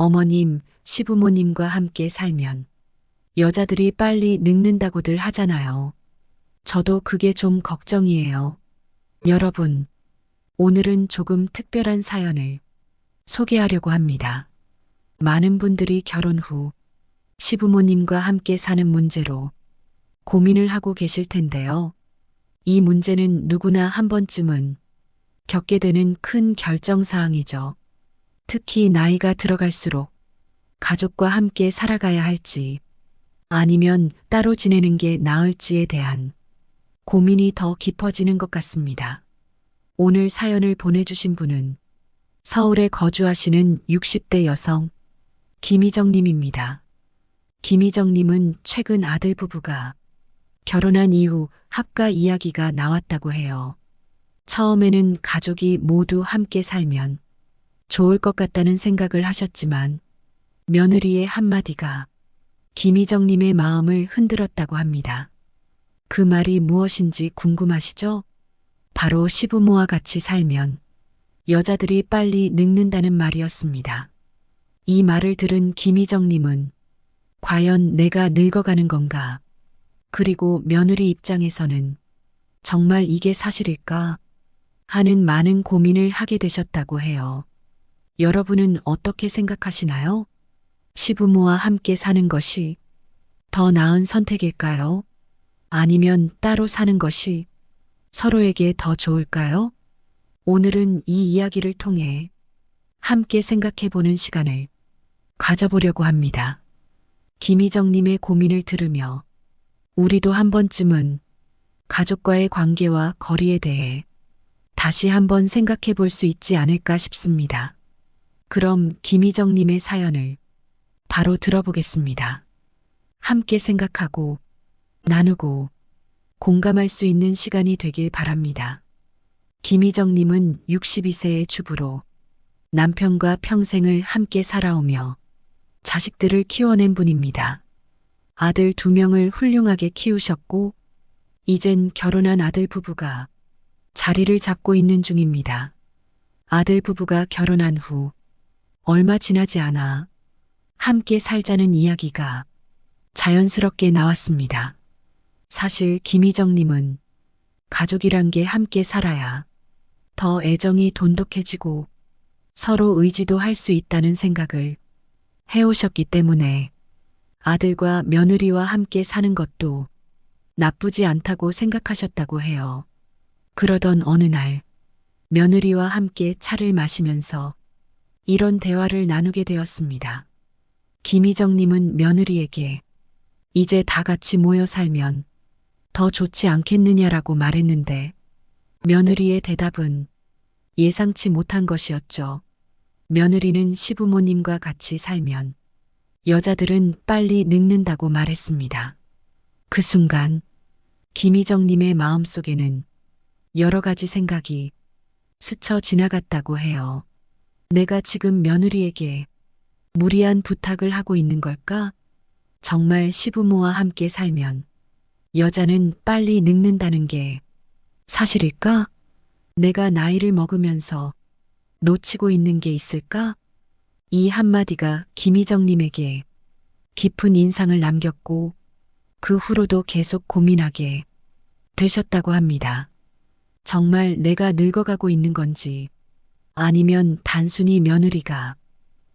어머님, 시부모님과 함께 살면 여자들이 빨리 늙는다고들 하잖아요. 저도 그게 좀 걱정이에요. 여러분, 오늘은 조금 특별한 사연을 소개하려고 합니다. 많은 분들이 결혼 후 시부모님과 함께 사는 문제로 고민을 하고 계실 텐데요. 이 문제는 누구나 한 번쯤은 겪게 되는 큰 결정사항이죠. 특히 나이가 들어갈수록 가족과 함께 살아가야 할지 아니면 따로 지내는 게 나을지에 대한 고민이 더 깊어지는 것 같습니다. 오늘 사연을 보내주신 분은 서울에 거주하시는 60대 여성 김희정님입니다. 김희정님은 최근 아들 부부가 결혼한 이후 합가 이야기가 나왔다고 해요. 처음에는 가족이 모두 함께 살면 좋을 것 같다는 생각을 하셨지만 며느리의 한마디가 김희정님의 마음을 흔들었다고 합니다. 그 말이 무엇인지 궁금하시죠? 바로 시부모와 같이 살면 여자들이 빨리 늙는다는 말이었습니다. 이 말을 들은 김희정님은 과연 내가 늙어가는 건가? 그리고 며느리 입장에서는 정말 이게 사실일까? 하는 많은 고민을 하게 되셨다고 해요. 여러분은 어떻게 생각하시나요? 시부모와 함께 사는 것이 더 나은 선택일까요? 아니면 따로 사는 것이 서로에게 더 좋을까요? 오늘은 이 이야기를 통해 함께 생각해 보는 시간을 가져보려고 합니다. 김희정님의 고민을 들으며 우리도 한 번쯤은 가족과의 관계와 거리에 대해 다시 한번 생각해 볼 수 있지 않을까 싶습니다. 그럼 김희정님의 사연을 바로 들어보겠습니다. 함께 생각하고 나누고 공감할 수 있는 시간이 되길 바랍니다. 김희정님은 62세의 주부로 남편과 평생을 함께 살아오며 자식들을 키워낸 분입니다. 아들 두 명을 훌륭하게 키우셨고, 이젠 결혼한 아들 부부가 자리를 잡고 있는 중입니다. 아들 부부가 결혼한 후 얼마 지나지 않아 함께 살자는 이야기가 자연스럽게 나왔습니다. 사실 김희정님은 가족이란 게 함께 살아야 더 애정이 돈독해지고 서로 의지도 할 수 있다는 생각을 해오셨기 때문에 아들과 며느리와 함께 사는 것도 나쁘지 않다고 생각하셨다고 해요. 그러던 어느 날 며느리와 함께 차를 마시면서 이런 대화를 나누게 되었습니다. 김희정님은 며느리에게 이제 다 같이 모여 살면 더 좋지 않겠느냐라고 말했는데 며느리의 대답은 예상치 못한 것이었죠. 며느리는 시부모님과 같이 살면 여자들은 빨리 늙는다고 말했습니다. 그 순간 김희정님의 마음속에는 여러 가지 생각이 스쳐 지나갔다고 해요. 내가 지금 며느리에게 무리한 부탁을 하고 있는 걸까? 정말 시부모와 함께 살면 여자는 빨리 늙는다는 게 사실일까? 내가 나이를 먹으면서 놓치고 있는 게 있을까? 이 한마디가 김희정님에게 깊은 인상을 남겼고 그 후로도 계속 고민하게 되셨다고 합니다. 정말 내가 늙어가고 있는 건지 아니면 단순히 며느리가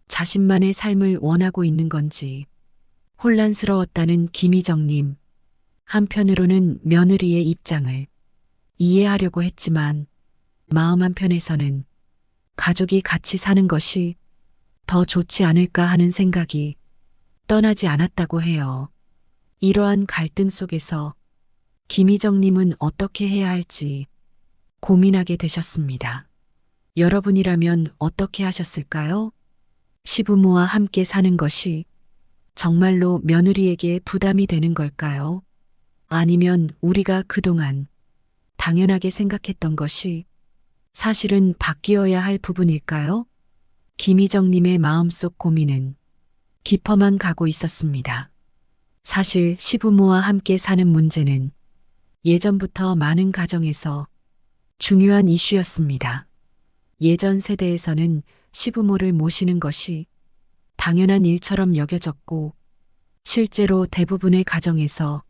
자신만의 삶을 원하고 있는 건지 혼란스러웠다는 김희정님. 한편으로는 며느리의 입장을 이해하려고 했지만 마음 한편에서는 가족이 같이 사는 것이 더 좋지 않을까 하는 생각이 떠나지 않았다고 해요. 이러한 갈등 속에서 김희정님은 어떻게 해야 할지 고민하게 되셨습니다. 여러분이라면 어떻게 하셨을까요? 시부모와 함께 사는 것이 정말로 며느리에게 부담이 되는 걸까요? 아니면 우리가 그동안 당연하게 생각했던 것이 사실은 바뀌어야 할 부분일까요? 김희정님의 마음속 고민은 깊어만 가고 있었습니다. 사실 시부모와 함께 사는 문제는 예전부터 많은 가정에서 중요한 이슈였습니다. 예전 세대에서는 시부모를 모시는 것이 당연한 일처럼 여겨졌고 실제로 대부분의 가정에서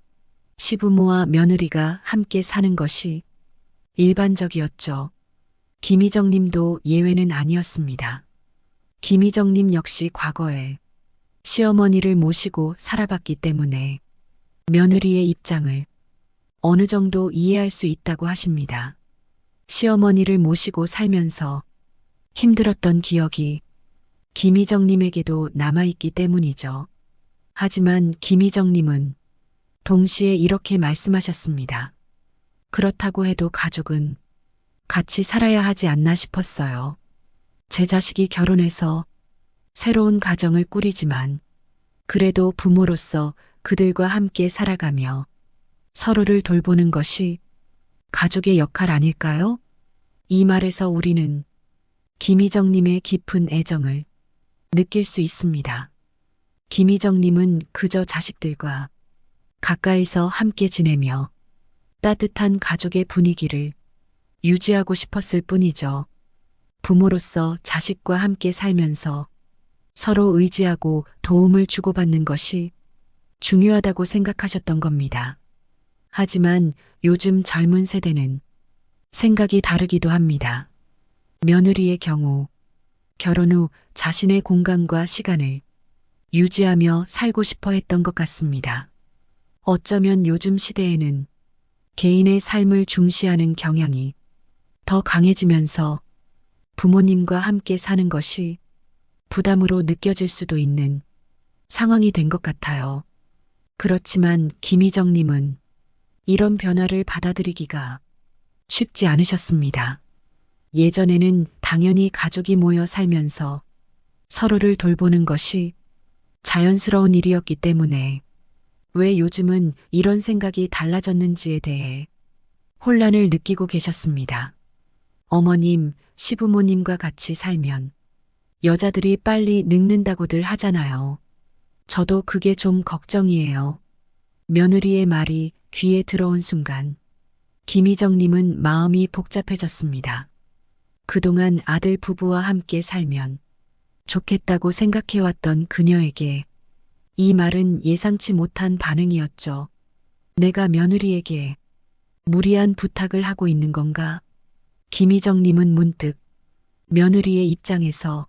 시부모와 며느리가 함께 사는 것이 일반적이었죠. 김희정 님도 예외는 아니었습니다. 김희정 님 역시 과거에 시어머니를 모시고 살아봤기 때문에 며느리의 입장을 어느 정도 이해할 수 있다고 하십니다. 시어머니를 모시고 살면서 힘들었던 기억이 김희정님에게도 남아있기 때문이죠. 하지만 김희정님은 동시에 이렇게 말씀하셨습니다. 그렇다고 해도 가족은 같이 살아야 하지 않나 싶었어요. 제 자식이 결혼해서 새로운 가정을 꾸리지만 그래도 부모로서 그들과 함께 살아가며 서로를 돌보는 것이 가족의 역할 아닐까요? 이 말에서 우리는 김희정님의 깊은 애정을 느낄 수 있습니다. 김희정님은 그저 자식들과 가까이서 함께 지내며 따뜻한 가족의 분위기를 유지하고 싶었을 뿐이죠. 부모로서 자식과 함께 살면서 서로 의지하고 도움을 주고받는 것이 중요하다고 생각하셨던 겁니다. 하지만 요즘 젊은 세대는 생각이 다르기도 합니다. 며느리의 경우 결혼 후 자신의 공간과 시간을 유지하며 살고 싶어 했던 것 같습니다. 어쩌면 요즘 시대에는 개인의 삶을 중시하는 경향이 더 강해지면서 부모님과 함께 사는 것이 부담으로 느껴질 수도 있는 상황이 된 것 같아요. 그렇지만 김희정님은 이런 변화를 받아들이기가 쉽지 않으셨습니다. 예전에는 당연히 가족이 모여 살면서 서로를 돌보는 것이 자연스러운 일이었기 때문에 왜 요즘은 이런 생각이 달라졌는지에 대해 혼란을 느끼고 계셨습니다. 어머님, 시부모님과 같이 살면 여자들이 빨리 늙는다고들 하잖아요. 저도 그게 좀 걱정이에요. 며느리의 말이 귀에 들어온 순간 김희정님은 마음이 복잡해졌습니다. 그동안 아들 부부와 함께 살면 좋겠다고 생각해왔던 그녀에게 이 말은 예상치 못한 반응이었죠. 내가 며느리에게 무리한 부탁을 하고 있는 건가? 김희정님은 문득 며느리의 입장에서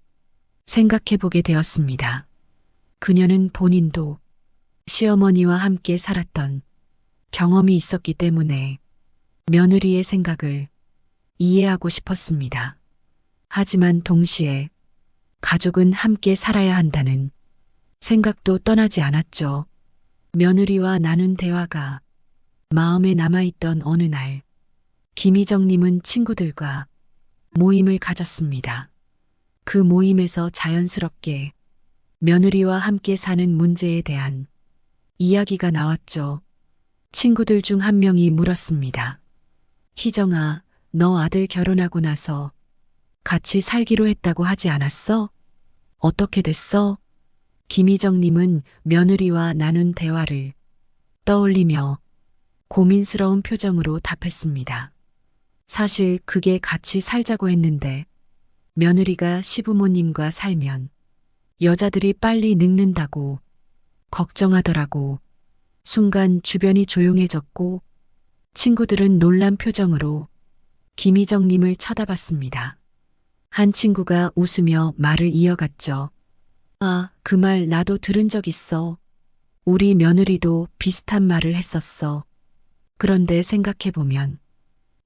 생각해 보게 되었습니다. 그녀는 본인도 시어머니와 함께 살았던 경험이 있었기 때문에 며느리의 생각을 이해하고 싶었습니다. 하지만 동시에 가족은 함께 살아야 한다는 생각도 떠나지 않았죠. 며느리와 나눈 대화가 마음에 남아있던 어느 날, 김희정님은 친구들과 모임을 가졌습니다. 그 모임에서 자연스럽게 며느리와 함께 사는 문제에 대한 이야기가 나왔죠. 친구들 중 한 명이 물었습니다. 희정아, 너 아들 결혼하고 나서 같이 살기로 했다고 하지 않았어? 어떻게 됐어? 김희정님은 며느리와 나눈 대화를 떠올리며 고민스러운 표정으로 답했습니다. 사실 그게 같이 살자고 했는데 며느리가 시부모님과 살면 여자들이 빨리 늙는다고 걱정하더라고. 순간 주변이 조용해졌고 친구들은 놀란 표정으로 김희정님을 쳐다봤습니다. 한 친구가 웃으며 말을 이어갔죠. 아, 그 말 나도 들은 적 있어. 우리 며느리도 비슷한 말을 했었어. 그런데 생각해보면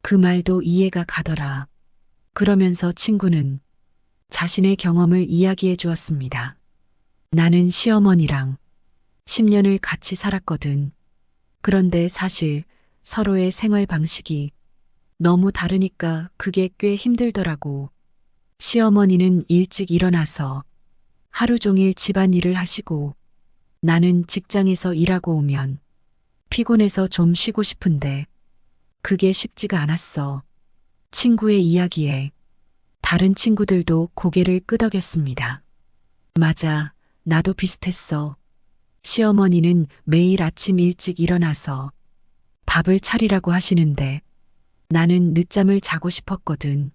그 말도 이해가 가더라. 그러면서 친구는 자신의 경험을 이야기해 주었습니다. 나는 시어머니랑 10년을 같이 살았거든. 그런데 사실 서로의 생활 방식이 너무 다르니까 그게 꽤 힘들더라고. 시어머니는 일찍 일어나서 하루 종일 집안일을 하시고 나는 직장에서 일하고 오면 피곤해서 좀 쉬고 싶은데 그게 쉽지가 않았어. 친구의 이야기에 다른 친구들도 고개를 끄덕였습니다. 맞아, 나도 비슷했어. 시어머니는 매일 아침 일찍 일어나서 밥을 차리라고 하시는데 나는 늦잠을 자고 싶었거든.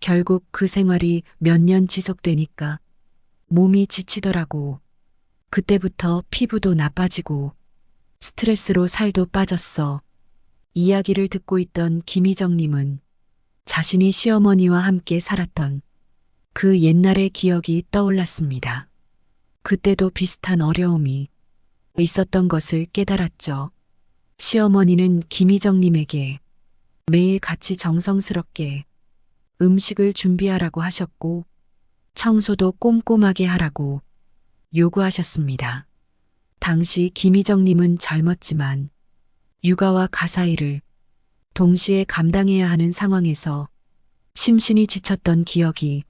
결국 그 생활이 몇 년 지속되니까 몸이 지치더라고. 그때부터 피부도 나빠지고 스트레스로 살도 빠졌어. 이야기를 듣고 있던 김희정님은 자신이 시어머니와 함께 살았던 그 옛날의 기억이 떠올랐습니다. 그때도 비슷한 어려움이 있었던 것을 깨달았죠. 시어머니는 김희정님에게 매일 같이 정성스럽게 음식을 준비하라고 하셨고 청소도 꼼꼼하게 하라고 요구하셨습니다. 당시 김희정님은 젊었지만 육아와 가사 일을 동시에 감당해야 하는 상황에서 심신이 지쳤던 기억이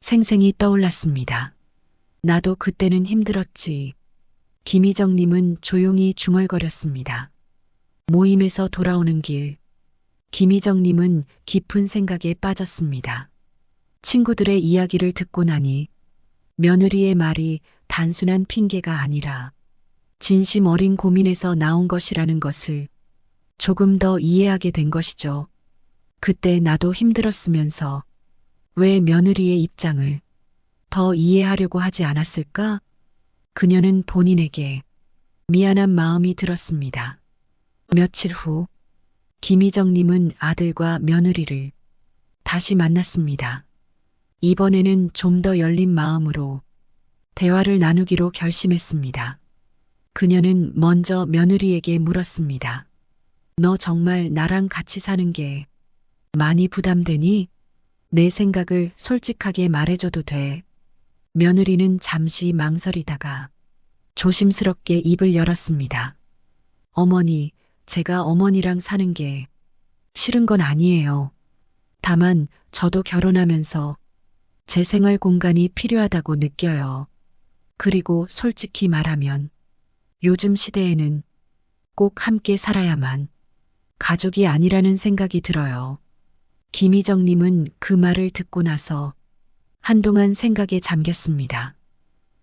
생생히 떠올랐습니다. 나도 그때는 힘들었지. 김희정님은 조용히 중얼거렸습니다. 모임에서 돌아오는 길, 김희정님은 깊은 생각에 빠졌습니다. 친구들의 이야기를 듣고 나니 며느리의 말이 단순한 핑계가 아니라 진심 어린 고민에서 나온 것이라는 것을 조금 더 이해하게 된 것이죠. 그때 나도 힘들었으면서 왜 며느리의 입장을 더 이해하려고 하지 않았을까? 그녀는 본인에게 미안한 마음이 들었습니다. 며칠 후 김희정님은 아들과 며느리를 다시 만났습니다. 이번에는 좀 더 열린 마음으로 대화를 나누기로 결심했습니다. 그녀는 먼저 며느리에게 물었습니다. 너 정말 나랑 같이 사는 게 많이 부담되니? 내 생각을 솔직하게 말해줘도 돼. 며느리는 잠시 망설이다가 조심스럽게 입을 열었습니다. 어머니, 제가 어머니랑 사는 게 싫은 건 아니에요. 다만 저도 결혼하면서 제 생활 공간이 필요하다고 느껴요. 그리고 솔직히 말하면 요즘 시대에는 꼭 함께 살아야만 가족이 아니라는 생각이 들어요. 김희정님은 그 말을 듣고 나서 한동안 생각에 잠겼습니다.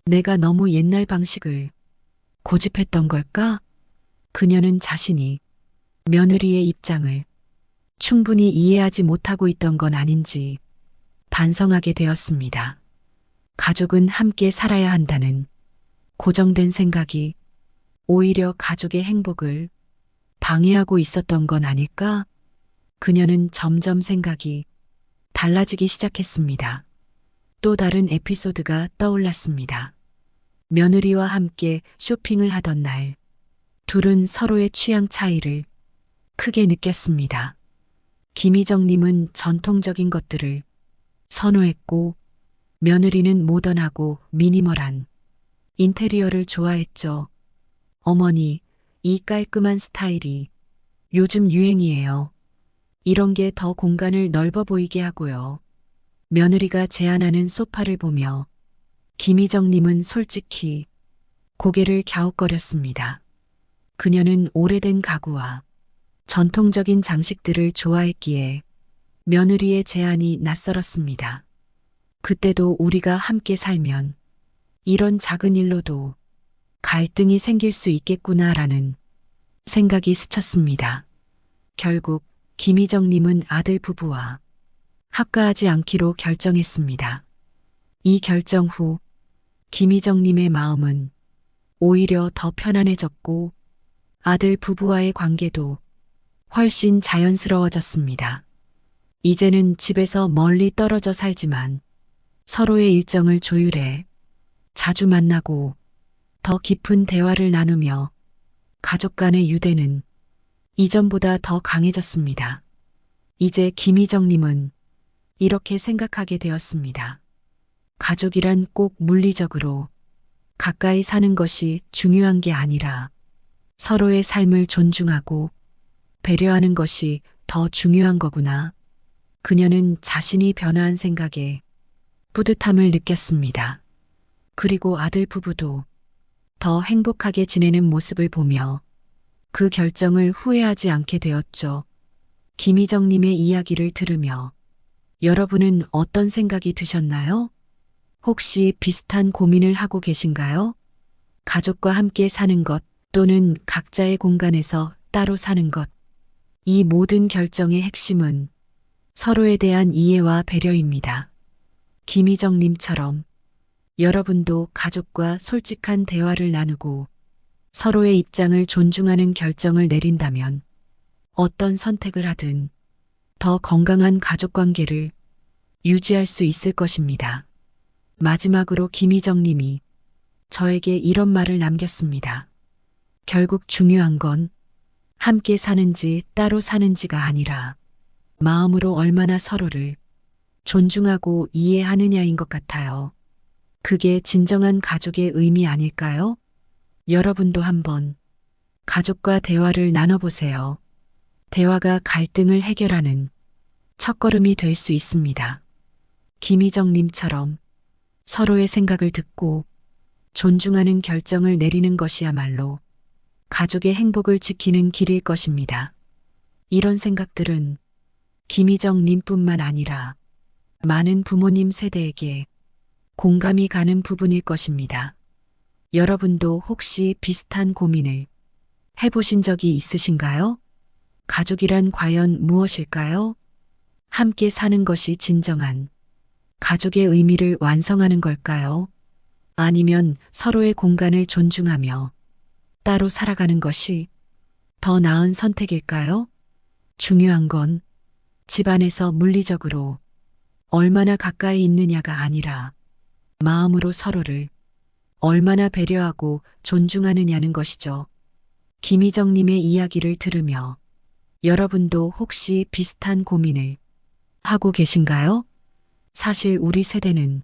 내가 너무 옛날 방식을 고집했던 걸까? 그녀는 자신이 며느리의 입장을 충분히 이해하지 못하고 있던 건 아닌지 반성하게 되었습니다. 가족은 함께 살아야 한다는 고정된 생각이 오히려 가족의 행복을 방해하고 있었던 건 아닐까? 그녀는 점점 생각이 달라지기 시작했습니다. 또 다른 에피소드가 떠올랐습니다. 며느리와 함께 쇼핑을 하던 날, 둘은 서로의 취향 차이를 크게 느꼈습니다. 김희정님은 전통적인 것들을 선호했고, 며느리는 모던하고 미니멀한 인테리어를 좋아했죠. 어머니, 이 깔끔한 스타일이 요즘 유행이에요. 이런 게 더 공간을 넓어 보이게 하고요. 며느리가 제안하는 소파를 보며 김희정님은 솔직히 고개를 갸웃거렸습니다. 그녀는 오래된 가구와 전통적인 장식들을 좋아했기에 며느리의 제안이 낯설었습니다. 그때도 우리가 함께 살면 이런 작은 일로도 갈등이 생길 수 있겠구나라는 생각이 스쳤습니다. 결국 김희정님은 아들 부부와 합가하지 않기로 결정했습니다. 이 결정 후 김희정님의 마음은 오히려 더 편안해졌고 아들 부부와의 관계도 훨씬 자연스러워졌습니다. 이제는 집에서 멀리 떨어져 살지만 서로의 일정을 조율해 자주 만나고 더 깊은 대화를 나누며 가족 간의 유대는 이전보다 더 강해졌습니다. 이제 김희정님은 이렇게 생각하게 되었습니다. 가족이란 꼭 물리적으로 가까이 사는 것이 중요한 게 아니라 서로의 삶을 존중하고 배려하는 것이 더 중요한 거구나. 그녀는 자신이 변화한 생각에 뿌듯함을 느꼈습니다. 그리고 아들 부부도 더 행복하게 지내는 모습을 보며 그 결정을 후회하지 않게 되었죠. 김희정님의 이야기를 들으며 여러분은 어떤 생각이 드셨나요? 혹시 비슷한 고민을 하고 계신가요? 가족과 함께 사는 것 또는 각자의 공간에서 따로 사는 것. 이 모든 결정의 핵심은 서로에 대한 이해와 배려입니다. 김희정님처럼 여러분도 가족과 솔직한 대화를 나누고 서로의 입장을 존중하는 결정을 내린다면 어떤 선택을 하든 더 건강한 가족 관계를 유지할 수 있을 것입니다. 마지막으로 김희정 님이 저에게 이런 말을 남겼습니다. 결국 중요한 건 함께 사는지 따로 사는지가 아니라 마음으로 얼마나 서로를 존중하고 이해하느냐인 것 같아요. 그게 진정한 가족의 의미 아닐까요? 여러분도 한번 가족과 대화를 나눠보세요. 대화가 갈등을 해결하는 첫걸음이 될 수 있습니다. 김희정님처럼 서로의 생각을 듣고 존중하는 결정을 내리는 것이야말로 가족의 행복을 지키는 길일 것입니다. 이런 생각들은 김희정님뿐만 아니라 많은 부모님 세대에게 공감이 가는 부분일 것입니다. 여러분도 혹시 비슷한 고민을 해보신 적이 있으신가요? 가족이란 과연 무엇일까요? 함께 사는 것이 진정한 가족의 의미를 완성하는 걸까요? 아니면 서로의 공간을 존중하며 따로 살아가는 것이 더 나은 선택일까요? 중요한 건 집안에서 물리적으로 얼마나 가까이 있느냐가 아니라 마음으로 서로를 얼마나 배려하고 존중하느냐는 것이죠. 김희정님의 이야기를 들으며 여러분도 혹시 비슷한 고민을 하고 계신가요? 사실 우리 세대는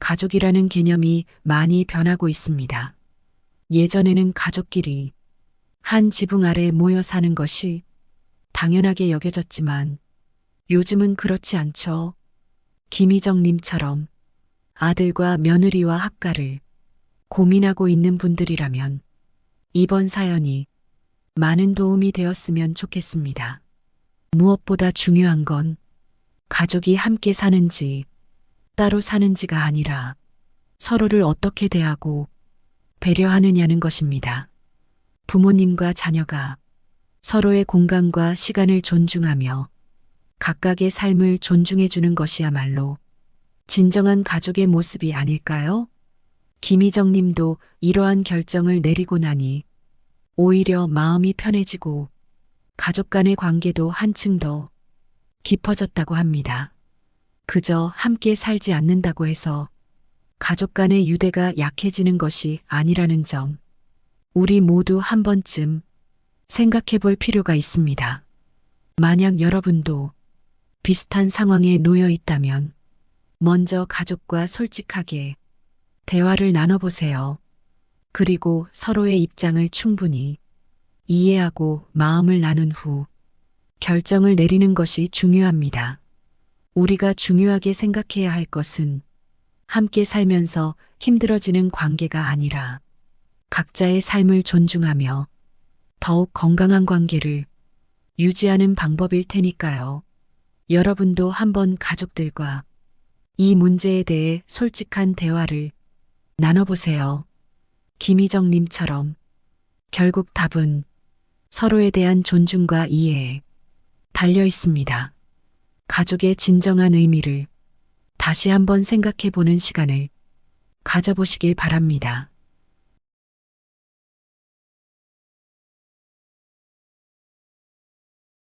가족이라는 개념이 많이 변하고 있습니다. 예전에는 가족끼리 한 지붕 아래 모여 사는 것이 당연하게 여겨졌지만 요즘은 그렇지 않죠. 김희정님처럼 아들과 며느리와 학가를 고민하고 있는 분들이라면 이번 사연이 많은 도움이 되었으면 좋겠습니다. 무엇보다 중요한 건 가족이 함께 사는지 따로 사는지가 아니라 서로를 어떻게 대하고 배려하느냐는 것입니다. 부모님과 자녀가 서로의 공간과 시간을 존중하며 각각의 삶을 존중해주는 것이야말로 진정한 가족의 모습이 아닐까요? 김희정 님도 이러한 결정을 내리고 나니 오히려 마음이 편해지고 가족 간의 관계도 한층 더 깊어졌다고 합니다. 그저 함께 살지 않는다고 해서 가족 간의 유대가 약해지는 것이 아니라는 점, 우리 모두 한 번쯤 생각해 볼 필요가 있습니다. 만약 여러분도 비슷한 상황에 놓여 있다면 먼저 가족과 솔직하게 대화를 나눠보세요. 그리고 서로의 입장을 충분히 이해하고 마음을 나눈 후 결정을 내리는 것이 중요합니다. 우리가 중요하게 생각해야 할 것은 함께 살면서 힘들어지는 관계가 아니라 각자의 삶을 존중하며 더욱 건강한 관계를 유지하는 방법일 테니까요. 여러분도 한번 가족들과 이 문제에 대해 솔직한 대화를 나눠보세요. 김희정 님처럼 결국 답은 서로에 대한 존중과 이해에 달려 있습니다. 가족의 진정한 의미를 다시 한번 생각해 보는 시간을 가져보시길 바랍니다.